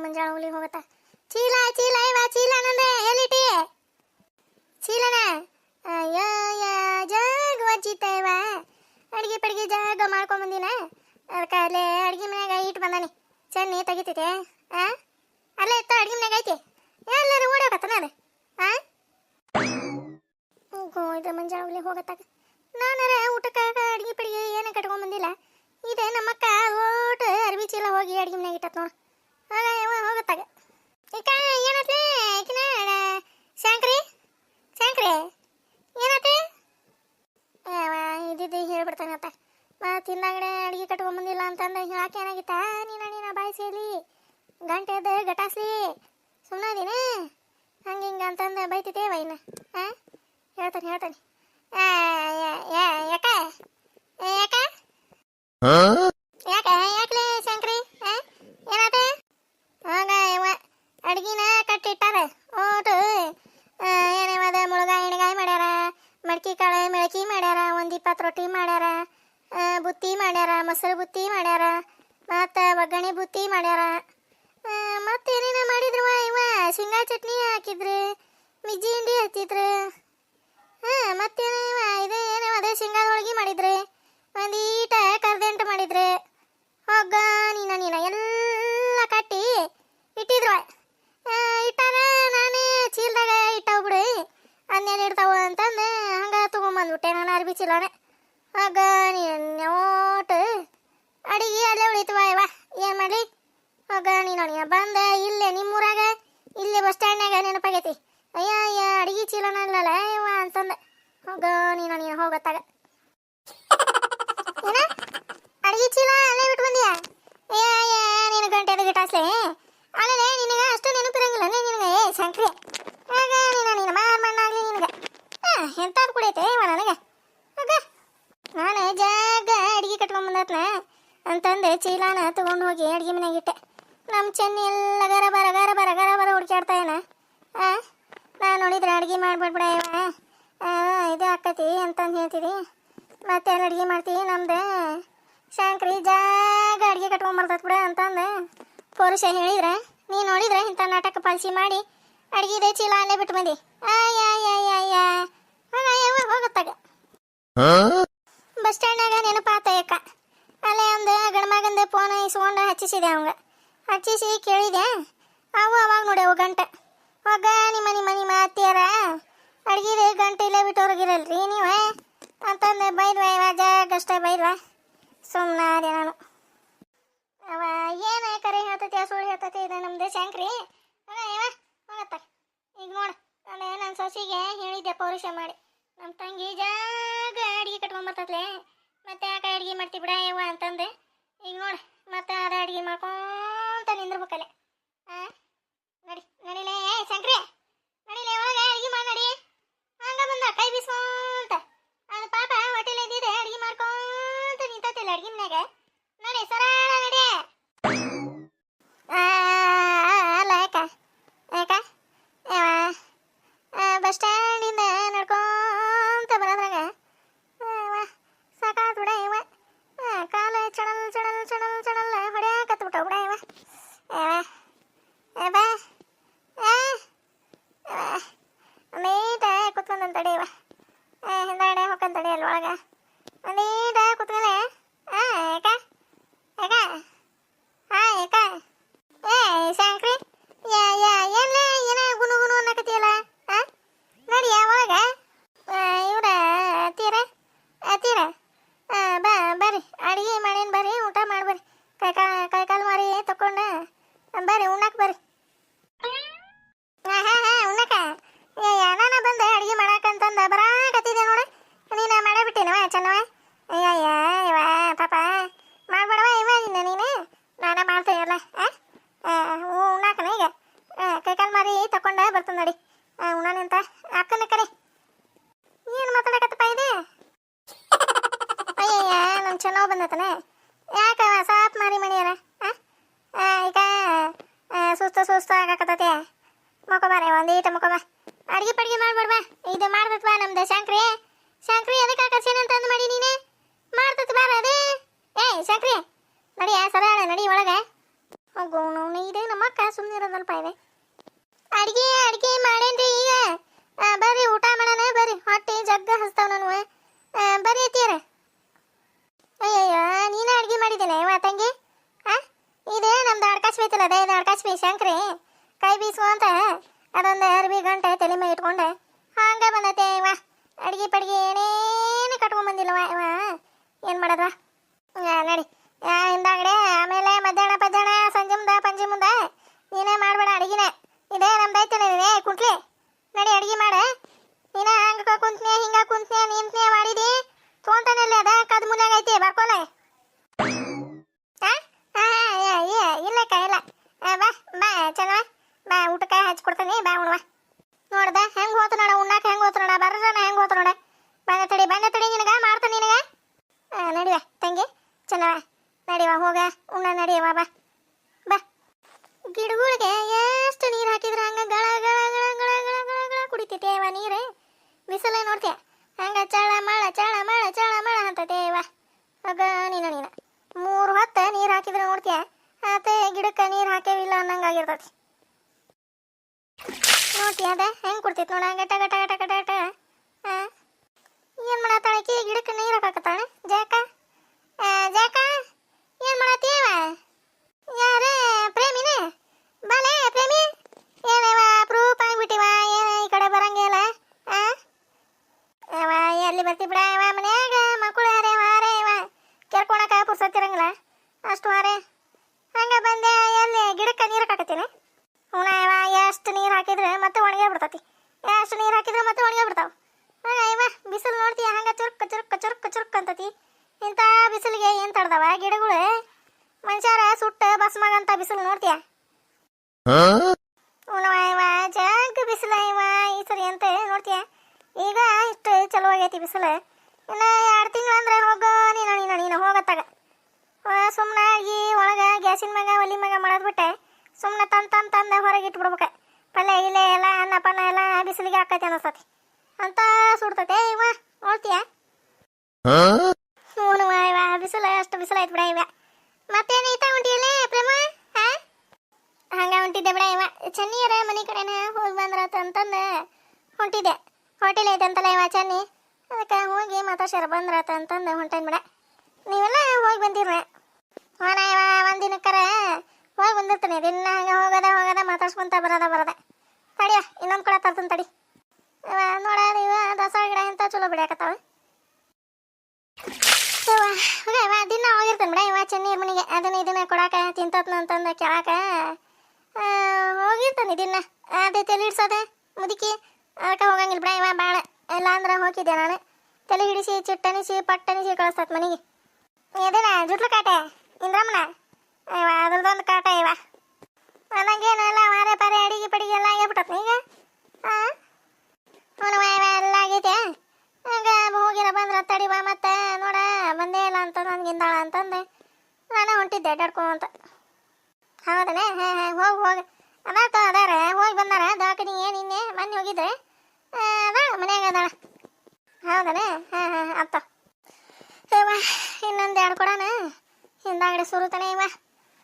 ಮುಂಜಾಳ ಹುಲಿ ಹೋಗತ್ತ. ಚೀಲ ಚೀಲ, ಇವ ಚೀಲ ನಂದೆ ಎಲ್ಲಿಟಿ ಚೀಲನ? ಅಯ್ಯೋ ಜಗ ಜಾಗ ವಜ್ಜಿತ್ತ ಇವ. ಅಡಿಗೆ ಪಡಿಗೆ ಜಾಗ ಮಾಡ್ಕೊಂಡ್ ಬಂದಿನ. ಅದಕ್ಕೆ ಅಲ್ಲೇ ಅಡಿಗೆ ಮನ್ಯಾಗ ಇಟ್ಟು ಬಂದಾನಿ. ಚೆನ್ನಿ ತೆಗಿತೈತೆ. ಆ? ಅಲ್ಲೇ ಇತ್ತ ಅಡಿಗೆ ಮನ್ಯಾಗ ಐತಿ. ಎಲ್ಲರೂ ಓಡಾಕತ್ತನ ಅದು. ಆ? ಇದು ಮಂಜಾಳ ಹುಲಿ ಹೋಗತ್ತಾಗ. ನಾನರ ಊಟಕ್ಕೆ ಅಡಿಗೆ ಪಡಿಗೆ ಏನು ಕಟ್ಕೊಂಡ್ ಬಂದಿಲ್ಲ. ಇದೆ ನಮ್ಮಕ್ಕ ಓಟ್ ಅರ್ಬಿ ಚೀಲ ಹೋಗಿ ಅಡಿಗೆ ಮನ್ಯಾಗ ಇಟ್ಟತ್ ನೋಡು. ಹೋಗತ್ತಾಗ ಈಗ ಏನತ್ಲೆ ಈಕಿನ ಶಾಂಕ್ರಿ ಶಾಂಕ್ರಿ ಏನತ್ತೆ ಇದ್ದಿದ್ದು ಹೇಳ್ಬಿಡ್ತಾನೆ ಅತ್ತ ಮತ್ತು ಹಿಂದಾಗಡೆ ಅಡಿಗೆ ಕಟ್ಕೊಂಬಂದಿಲ್ಲ ಅಂತಂದು ಹೇಳಕ್ಕೆ ಏನಾಗಿತ್ತ ನೀನ ನೀನ ಬಾಯಿಸಿಲಿ ಗಂಟೆ ಎದ್ದು ಗಟಾಸ್ಲಿ ಸುಮ್ಮನೆ ಹಂಗೆ ಹಿಂಗೆ ಅಂತಂದು ಬೈತಿದ್ದೇವ ಇನ್ನು ಹಾಂ ಹೇಳ್ತಾನೆ ಹೇಳ್ತಾನೆ ಯಾ- ಯಾ- ಯಾಕ ಯಾಕ ಯಾಕ ಯಾಕ್ಲೆ ಶಂಕ್ರಿ ಆ? ಏನಾತ ಆಗ ಇವ ಅಡ್ಗಿನ ಕಟ್ಟಿಟ್ಟಾರ ಓಟು ಏನೇವದ ಮುಳುಗಾಯಿ ಎಣ್ಗಾಯಿ ಮಾಡ್ಯಾರ ಮಡ್ಕಿ ಕಾಳು ಮೆಳಕಿ ಮಾಡ್ಯಾರ ಒಂದು ಇಪ್ಪತ್ತು ರೊಟ್ಟಿ ಮಾಡ್ಯಾರ ಬುತ್ತಿ ಮಾಡ್ಯಾರ, ಮೊಸರು ಬುತ್ತಿ ಮಾಡ್ಯಾರ, ಮತ್ತು ಒಗ್ಗರಣೆ ಬುತ್ತಿ ಮಾಡ್ಯಾರ. ಮತ್ತು ಏನೇನೋ ಮಾಡಿದ್ರು ಇವ? ಶೇಂಗಾ ಚಟ್ನಿ ಹಾಕಿದ್ರು, ಮಿಜ್ಜಿ ಹಿಂಡಿ ಹಚ್ಚಿದ್ರು. ಹಾಂ ಮತ್ತೇನೇವ ಇದೇ ಏನೋ ಅದೇ ಶೇಂಗಾದ ಹೋಳಿಗೆ ಮಾಡಿದ್ರು. ಒಂದು ಈಟ ಕರ್ದಂಟು ಮಾಡಿದ್ರು. ಹೋಗ ನೀನ ನೀನ ಎಲ್ಲ ಕಟ್ಟಿ ಇಟ್ಟಿದ್ರು. ಇಟ್ಟಾಗ ನಾನೇ ಚೀಲದಾಗ ಇಟ್ಟವ್ಬಿಡು ಅನ್ನೇನು ಇಡ್ತಾವ ಅಂತಂದು ಹಂಗೆ ತೊಗೊಂಬಂದ್ಬಿಟ್ಟೆ ನಾನು ಅರ್ಬಿ ಚೀಲನ. ಆಗ ನೀನು ನೋಟ, ಅಡಿಗೆ ಅಲ್ಲೇ ಉಳಿತವ ವಾ ಏನು ಮಾಡಲಿ? ಆಗ ನೀನು ನೀನು ಬಂದ ಇಲ್ಲೇ ನಿಮ್ಮೂರಾಗ, ಇಲ್ಲೇ ಬಸ್ ಸ್ಟ್ಯಾಂಡ್ನಾಗ ನೆನಪಾಗೈತಿ. ಅಯ್ಯ ಅಯ್ಯ, ಅಡಿಗೆ ಚೀಲನ ಇಲ್ಲಲ್ಲ ಅಂತಂದ. ಹೋಗ ನೀನು ನೀನು ಹೋಗತ್ತಾಗ. ಏನ ಅಡಿಗೆ ಚೀಲ ಅಲ್ಲೇ ಬಿಟ್ಟು ಬಂದಿಯಾ ಅಯ್ಯ ಅಯ್ಯ ನೀನು ಗಂಟೆ ಎದ್ದು ಗಿಟಾಸ್ಲೆ ಅಲ್ಲೇ ನಿನಗೆ ಅಷ್ಟು ನೆನಪಿರಂಗಿಲ್ಲ ನಿನಗೆ ಏ ಶಂಕ್ರಿ ಆಗ ನೀನು ನೀನು ಮಾರ್ ಮಣ್ಣಾಗ್ಲಿ ನಿನಗೆ ಹಾಂ ಎಂತಾದ್ರು ಕುಡಿಯೈತೆ ಇವ ನನಗೆ ಆಗ ನಾನು ಜಾಗ ಅಡಿಗೆ ಕಟ್ಕೊಂಡ್ ಬಂದತ್ನ ಅಂತಂದು ಚೀಲಾನ ತಗೊಂಡು ಹೋಗಿ ಅಡಿಗೆ ಮನೆಗೆ ಇಟ್ಟೆ ನಮ್ಮ ಚೆನ್ನಿ ಎಲ್ಲ ಗರ ಬರ ಗರ ಬರ ಗರ ಬರ ಹುಡ್ಕ್ಯಾಡ್ತಾ ಏನ ನಾನು ನೋಡಿದ್ರೆ ಅಡುಗೆ ಮಾಡ್ಬಿಡ್ಬಿಡ ಇದು ಆಕತಿ ಅಂತಂದು ಹೇಳ್ತೀರಿ. ಮತ್ತೆ ಎಲ್ಲ ಅಡುಗೆ ಮಾಡ್ತೀವಿ ನಮ್ದು ಶಾಂಕ್ರಿ ಜಾಗ ಅಡುಗೆ ಕಟ್ಕೊಂಬರ್ತತ್ ಬಿಡ ಅಂತಂದು ಪೌರುಷ ಹೇಳಿದ್ರೆ. ನೀ ನೋಡಿದ್ರೆ ಇಂಥ ನಾಟಕ ಪಾಲಿಸಿ ಮಾಡಿ ಅಡಿಗೆದೆ ಚೀಲ ಅಲ್ಲೇ ಬಿಟ್ಟು ಬಂದಿ. ಆಯ್ ಆಯ್ ಆಯ್ ಆಯ್ ಹೋಗತ್ತಾಗ ಬಸ್ ಸ್ಟ್ಯಾಂಡ್ನಾಗ ನೆನಪಾತ ಯಾಕ ಅಲ್ಲೇ ಒಂದು ಗಂಡ್ಮಗಂದ ಫೋನ್ ಇಸ್ಕೊಂಡು ಹಚ್ಚಿಸಿದೆ ಅವಂಗ ಹಚ್ಚಿಸಿ ಕೇಳಿದೆ ಅವು ಅವಾಗ ನೋಡಿ ಅವು ಗಂಟೆ ಹೋಗ ನಿಮ್ಮ ನಿಮ್ಮ ನಿಮ್ಮ ಅತ್ತಿಯರ ಅಡ್ಗಿದ ಗಂಟೆ ಇಲ್ಲೇ ಬಿಟ್ಟು ಹೊರಗಿರಲ್ರಿ ನೀವು ಅಂತಂದು ಬೈದ್ವ ಇವಾಗ ಜಾಗಷ್ಟೇ ಬೈದ್ವ. ಸುಮ್ಮನಾದೆ ನಾನು. ಅವ ಏನು ಕರೆ ಹೇಳ್ತೈತಿ ಸುಳ್ಳು ಹೇಳ್ತತಿ, ಇದು ನಮ್ದು ಶಂಕ್ರಿ. ಅವ ಈಗ ನೋಡು, ನಾನು ನನ್ನ ಸೊಸಿಗೆ ಹೇಳಿದ್ದೆ ಪೌರುಷ ಮಾಡಿ. ನಮ್ಮ ತಂಗಿ ಜಾಗ ಅಡಿಗೆ ಕಟ್ಕೊಂಬರ್ತತ್ಲೆ ಮತ್ತೆ ಯಾಕೆ ಅಡಿಗೆ ಮಾಡ್ತಿ ಬಿಡ ಯವ್ವ ಅಂತಂದೆ. ಈಗ ನೋಡು, ಮತ್ತೆ ಅದ ಅಡಿಗೆ ಮಾಡ್ಕೊಂತ ನಿಂದ್ರಬೇಕಲ್ಲೇ. ಅಡಿಗೆ ಪಡಿಗೆ ಮಾಡ್ಬಿಡ್ವಾ ಇದು ಮಾಡ್ತತ್ವಾ ನಮ್ದು ಶಂಕ್ರಿ. ಶಂಕ್ರಿ ಎದಕ್ಕೆ ಆಕರ್ಷಣೆ ಅಂತಂದು ಮಾಡಿ ನೀನೆ? ಮಾಡ್ತತ್ ಬಾರ ಅದೇ. ಏಯ್ ಶಂಕ್ರಿ, ನಡಿ ಸರಳ ನಡಿ ಒಳಗೆ. ಹೋಗೋಣ ಇದೆ ನಮ್ಮ ಅಕ್ಕ ಸುಮ್ಮನೆ ಇರೋದಲ್ಪ ಇದೆ ಅಡಿಗೆ ಅಡಿಗೆ ಮಾಡೇನ್ರಿ ಈಗ? ಬರ್ರಿ, ಊಟ ಮಾಡೋಣ, ಬರ್ರಿ. ಹೊಟ್ಟೆ ಜಗ್ಗ ಹಸ್ತಾವ ನಾನು ಬರ್ರಿ ಅತ್ತಿಯರ. ಅಯ್ಯಯ್ಯೋ, ನೀನೇ ಅಡಿಗೆ ಮಾಡಿದ್ದೇನೆ, ವಾ, ತಂಗಿ. ಹಾಂ ಇದು ನಮ್ದು ಅಡ್ಕಾಶ್ ಬೇಯ್ತಲ್ಲ ಅದೇ, ಇದು ಅಡ್ಕಾಶ್ ಶಂಕ್ರಿ. ಕೈ ಬೀಸುವಂತ ಅದೊಂದು ಅರ್ಬಿ ಗಂಟೆ ತಲೆ ಮೇಲೆ ಇಟ್ಕೊಂಡೆ. ಹಂಗೆ ಬಂದೈತೆ ವಾ ಅಡ್ಗೆ ಪಡ್ಗೆ ಏನೇನು ಕಟ್ಕೊಂಡ್ ಬಂದಿಲ್ಲವ ಇವ. ಏನು ಮಾಡದ ನಡಿ. ಹಿಂದಾಗಡೆ ಆಮೇಲೆ ಮಧ್ಯಾಹ್ನ ಪದ್ಯಾಹ್ನ ಸಂಜೆ ಮುಂದೆ ಪಂಜೆ ಮುಂದೆ. ನೀನೇ ಮಾಡಬೇಡ ಅಡಿಗೆನೆ. ಇದೇ ನಮ್ದು ನೀನೇ ಕುಂಟ್ಲಿ. ನಡಿ ಅಡಿಗೆ ಮಾಡ. ನೀನೇ ಹಂಗ ಕುಂತ್ನೆ ಹಿಂಗ ಕುಂತ್ನೆ ನಿಂತ್ನೆ ಮಾಡಿದಿ. ತೋಂತಾನಲ್ಲಿ ಅದ ಕದ್ ಮುನ್ಯಾಗ ಐತಿ ಬರ್ಕೊಲೆ ಏ, ಏ, ಇಲ್ಲಕ್ಕ ಇಲ್ಲ. ಬಾ ಬಾ ಚಲ ಬಾ ಊಟಕ್ಕೆ. ಹಚ್ಕೊಡ್ತೀನಿ ಬಾ ಉಣ್ವ. ನೋಡ್ದ, ಹೆಂಗ್ ಹೋತ ನೋಡ, ಉಣ್ಣಾಕ ಹೆಂಗ್ ಹೋತ ನೋಡ, ಬರ್ರ ಹೆಂಗ್ ಹೋತ ನೋಡ. ಬಂದ ತಡಿ ಬಂದ ತಡಿ ನಿನಗ, ಮಾಡ್ತಾನೆ ನಿನಗ. ನಡಿವ ತಂಗಿ ಚೆನ್ನವ ನಡಿವ, ಹೋಗ, ಉಣ್ಣ ನಡಿಯವ ಬಾ. ಬಾ. ಗಿಡಗಳಿಗೆ ಎಷ್ಟು ನೀರು ಹಾಕಿದ್ರೆ ಹಂಗ ಗಳ ಗಳ ಗಳ ಗಳ ಗಳ ಗಳ ಗಳ ಕುಡಿತೈತೇವ ನೀರು. ಬಿಸಿಲೇ ನೋಡ್ತೀಯ ಹಂಗ ಚಳ ಮಳ ಚಳ ಮಳ ಚಳ ಮಳ ಅಂತತೇವ ಆಗ ನೀನ ನೀನ ಮೂರು ಹೊತ್ತ ನೀರು ಹಾಕಿದ್ರೆ ನೋಡ್ತೀಯ ಆತ ಗಿಡಕ್ಕೆ ನೀರು ಹಾಕೇವಿಲ್ಲ ಅನ್ನಂಗಾಗಿರ್ತೈತಿ ನೋಡ್ತೀಯ ಅದ ಹೆಂಗ್ ಕೊಡ್ತೈತಿ ನೋಡ ಗಟ ಗಟ ಗಟ ಗಟ ಗಟ ಆ? ಏನ್ ಮಾಡತ್ತಾಳಕಿ ಗಿಡಕ್ಕೆ ನೀರು ಹಾಕತ್ತಾಳೆ ಜಾಕ ಆ, ಜಾಕ ಏನ್ ಮಾಡತ್ತೀವ ಯಾರ ಪ್ರೇಮಿನ ಬಾಲೆ ಪ್ರೇಮಿ ಏನವ ಪ್ರೂಫ್ ಆಗ್ಬಿಟ್ಟಿವ ಏನ ಈ ಕಡೆ ಬರಂಗಿಲ್ಲ ಆ ಅವ ಎಲ್ಲಿ ಬರ್ತಿ ಬಿಡ ಇವ ಮನ್ಯಾಗ ಮಕ್ಕಳು ಯಾರೇ ವಾರೇ ಇವ ಕೇಳ್ಕೊಳಕ ಪುರ್ಸತ್ತಿರಂಗಿಲ್ಲ ಅಷ್ಟು ವಾರೇ ಹಂಗ ಬಂದೆ ಎಲ್ಲಿ ಗಿಡಕ್ಕೆ ನೀರು ಹಾಕತ್ತೀನಿ ಹುಣ ಇವ ಎಷ್ಟು ನೀರು ಹಾಕಿದ್ರೆ ಮತ್ತೆ ಒಣಗೇ ಬಿಡ್ತತಿ ಎಷ್ಟು ನೀರು ಹಾಕಿದ್ರೆ ಮತ್ತೆ ಒಣಗೇ ಬಿಡ್ತಾವ ಹಂಗ ಇವ ಬಿಸಿಲು ನೋಡ್ತೀಯ ಹಂಗ ಚುರುಕ್ ಚುರುಕ್ ಚುರುಕ್ ಚುರುಕ್ ಅಂತತಿ ಇಂಥ ಬಿಸಿಲಿಗೆ ಏನ್ ತಡ್ದವ ಗಿಡಗಳು ಮನುಷ್ಯರ ಸುಟ್ಟ ಬಸ್ಮಾಗಂತ ಬಿಸಿಲು ನೋಡ್ತೀಯ ಉಣವ ಇವ ಜಗ್ ಬಿಸಿಲ ಇವ ಈ ಸರಿ ಅಂತ ನೋಡ್ತೀಯ ಈಗ ಇಷ್ಟು ಚಲೋ ಆಗೈತಿ ಬಿಸಿಲು? ಇನ್ನ ಎರಡು ತಿಂಗಳು ಅಂದ್ರೆ ಹೋಗೋ ನೀನು ನೀನು ನೀನು ಹೋಗತ್ತಾಗ. ಸುಮ್ಮನೆ ಆಗಿ ಒಳಗೆ ಗ್ಯಾಸಿನ ಮ್ಯಾಗ, ಒಲಿ ಮ್ಯಾಗ ಮಾಡೋದ್ಬಿಟ್ಟೆ. ಸುಮ್ಮನೆ ತಂದು ತಂದು ಹೊರಗೆ ಇಟ್ಬಿಡ್ಬೇಕು. ಪಲ್ಯ ಇಲ್ಲೇ ಎಲ್ಲ, ಅನ್ನ ಪನ್ನ ಎಲ್ಲ ಬಿಸಿಲಿಗೆ ಹಾಕೈತಿ ಅನ್ನಿಸ್ತತಿ ಅಂತ ಸುಡ್ತತೆ. ಇವ ನೋಡ್ತೀಯ ಹ್ಞೂ ಇವ ಬಿಸಿಲು ಅಷ್ಟು ಬಿಸಿಲು ಐತ್ ಬಿಡ ಇವ ಮತ್ತೇನು ಈತ ಹೊಂಟಿಯಲ್ಲೇ ಪ್ರೇಮ ಹಾ ಹಂಗ ಹೊಂಟಿದ್ದೆ ಬಿಡ ಇವ ಚೆನ್ನಿಯರ ಮನೆ ಕಡೆನ ಹೋಗಿ ಬಂದ್ರತ ಅಂತಂದು ಹೊಂಟಿದ್ದೆ ಹೋಟೆಲ್ ಐತೆ ಅಂತಲ್ಲ ಇವ ಚೆನ್ನಿ ಅದಕ್ಕೆ ಹೋಗಿ ಬಂದ್ರತ ಅಂತಂದು ಹೊಂಟೇನ್ ಬಿಡ. ನೀವೆಲ್ಲ ಹೋಗಿ ಬಂದಿರ ಹೋನ ಇವ ಒಂದ್ ಹೋಗಿ ಬಂದಿರ್ತೀನಿ. ದಿನ ಹಂಗ ಹೋಗದ ಹೋಗದ ಮಾತಾಡ್ಸ್ಕೊಂತ ಬರದ ಬರದ. ತಡಿಯ ಇನ್ನೊಂದು ಕಡೆ ತರ್ತೀನಿ ತಡಿ. ನೋಡ ಇವ ದಸರಾ ಗಿಡ ಎಂತ ಚಲೋ ಬಿಡಾಕತ್ತಾವ ದಿನ ಹೋಗಿರ್ತಾನೆ ಬಿಡ. ಇವ ಚೆನ್ನೀರ್ ಮನಿಗೆ ಅದನ್ನ ಇದನ್ನ ಕೊಡಾಕ, ತಿಂತತ್ನ ಅಂತಂದ ಕೇಳಾಕ. ಹೋಗಿರ್ತಾನೆ ದಿನ. ಅದೇ ತಲೆ ಇಡ್ಸೋದೆ? ಮುದುಕಿ. ಅದಕ್ಕೆ ಹೋಗಂಗಿಲ್ಲ ಬಿಡ. ಇವ ಭಾಳ ಇಲ್ಲ ಅಂದ್ರೆ ಹೋಗಿದ್ದೆ ನಾನು. ತಲೆ ಹಿಡಿಸಿ ಚಿಟ್ಟನಿಸಿ ಪಟ್ಟನಿಸಿ ಕಳಿಸ್ತತ್ ಮನೆಗೆ ಇದನ್ನ ಜುಟ್ಲು ಕಾಟ ಇಂದ್ರಮ್ಮನ ಇವ ಅದ್ರದ್ದೊಂದು ಕಾಟ ಇವ ನನಗೇನು ಎಲ್ಲ ಮಾರೆ ಪಾರೆ ಅಡಿಗೆ ಪಡಿಗೆ ಎಲ್ಲ ಆಗ್ಬಿಟ್ಟತ್ ಈಗ ಹಾಂ ಅವನವ ಇವ ಎಲ್ಲ ಆಗೈತೆ ಆಗ ಹೋಗಿರ ಬಂದ್ರ ತಡಿವ ಮತ್ತೆ ನೋಡ ಬಂದೇ ಇಲ್ಲ ಅಂತ ನನ್ಗಿಂದಾಳ ಅಂತಂದೆ ನಾನು ಹೊಂಟಿದ್ದೆ ಅಡ್ಡಾಡ್ಕೊಂತ ಹೌದನೇ ಹಾಂ ಹಾಂ ಹೋಗಿ ಹೋಗಿ ಅದಾತ ಅದಾರ ಹೋಗಿ ಬಂದಾರ ದವಾಖಾನಿಗೆ ನಿನ್ನೆ ಮೊನ್ನೆ ಹೋಗಿದ್ರೆ ಆ, ಅದಾಳ ಮನ್ಯಾಗ ಅದಾಳ ಹೌದನೇ ಹಾಂ ಹಾಂ ಅತ್ತ ಇವ ಇನ್ನೊಂದು ಎರಡು ಕೊಡೋಣ? ಹಿಂದಾಗಡೆ ಸುರುತಾನೆ ಇವ.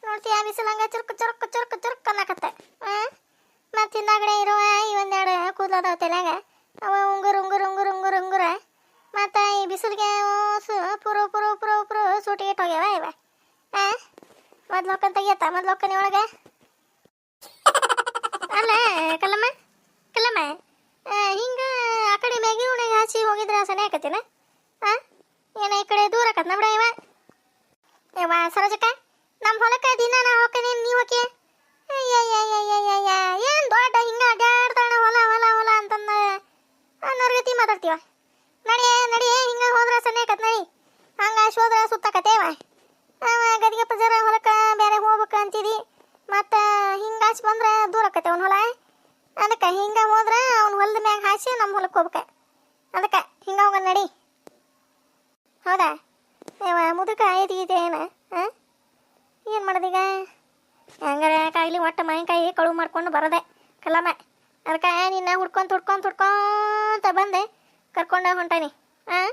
ನೋಡ್ತೀಯ ಬಿಸಿಲಂಗ ಚುರುಕು ಚುರುಕು ಚುರುಕು ಚುರುಕು ಅನ್ನಕತ್ತೆ. ಹಾಂ ಮತ್ತು ಹಿಂದಾಗಡೆ ಇರುವ ಈ ಒಂದೆರಡು ಕೂದಲದಾವ ತಲೆಯಾಗ. ಅವ ಉಂಗುರು ಉಂಗುರು ಉಂಗುರು ಉಂಗುರು, ಉಂಗುರ. ಮತ್ತು ಈ ಬಿಸಿಲಿಗೆ ಪುರು ಪುರು ಪುರು ಪುರು ಸೂಟಿಗೆ ಹೋಗ್ಯಾವ ಇವ. ಹಾಂ ಮೊದ್ಲು ಹೊಕ್ಕನ್ ತೆಗಿಯತ್ತ, ಮೊದ್ಲು ಹೊಕ್ಕನಿ ಒಳಗೆ ಅಲ್ಲ, ಕಲ್ಲಮ್ಮ ಕಲ್ಲಮ್ಮ. ಹಿಂಗ ಆ ಕಡೆ ಮ್ಯಾಗಿ ಉಣೆಗೆ ಹಚ್ಚಿ ಹೋಗಿದ್ರೆ ಸನಿ ಆಕತಿನ ಆ ಏನ ಈ ಕಡೆ ದೂರ ಆಕತ್ ಬಿಡ ಇವ ಇವ ಸರೋಜಕ್ಕ ನಮ್ಮ ಹೊಲಕ್ಕ ದಿನ ನಾ ಹೋಗ್ತೀನಿ ನೀವು ಹೋಗಿ ಅಯ್ಯಯ್ಯಯ್ಯಯ್ಯಯ್ಯ ಏನ್ ದೊಡ್ಡ ಹಿಂಗ ಅಡ್ಡಾಡ್ತಾಣ ಹೊಲ ಹೊಲ ಹೊಲ ಅಂತಂದ ನರ್ಗತಿ ಮಾತಾಡ್ತೀವ ನಡಿ ನಡಿ ಹಿಂಗ ಹೋದ್ರ ಸನಿ ಆಕತ್ ನಡಿ ಹಂಗ ಶೋದ್ರ ಸುತ್ತಾಕತ್ತೇವ ಅವ ಗದಿಗೆ ಪಜರ ಹೊಲಕ್ಕ ಬೇರೆ ಹೋಗ್ಬೇಕು ಅಂತಿದಿ ಮತ್ತ ಹಿಂಗ ಹಾಸಿ ಬಂದ್ರ ದೂರ ಆಕತ್ತೆ ಅವ್ನ ಹೊಲ ಅದಕ್ಕೆ ಹಿಂಗ ಹೋದ್ರ ಅವ್ನ ಹೊಲದ ಮ್ಯಾಗ ಹಾಸಿ ನಮ್ಮ ಹೊಲಕ್ಕೆ ಹೋಗ್ಬೇಕ ಅದಕ್ಕೆ ಹಿಂಗ ಹೋಗ ನಡಿ ಹೌದಾ? ಮುದುಕ ಗೀತೆ ಏನ ಹಾಂ ಏನು ಮಾಡೋದೀಗ? ಹಂಗಾರೆ ಕಾಯಿಲಿ ಒಟ್ಟು ಮಾವಿನಕಾಯಿ ಕಳುವು ಮಾಡ್ಕೊಂಡು ಬರೋದೆ ಕಲಮ ಅದಕ್ಕೆ ನಿನ್ನ ಹುಡ್ಕೊಂತ ಹುಡ್ಕೊಂತ ಹುಡ್ಕೊಂತ ಬಂದೆ, ಕರ್ಕೊಂಡು ಹೊಂಟಾನಿ ಹಾಂ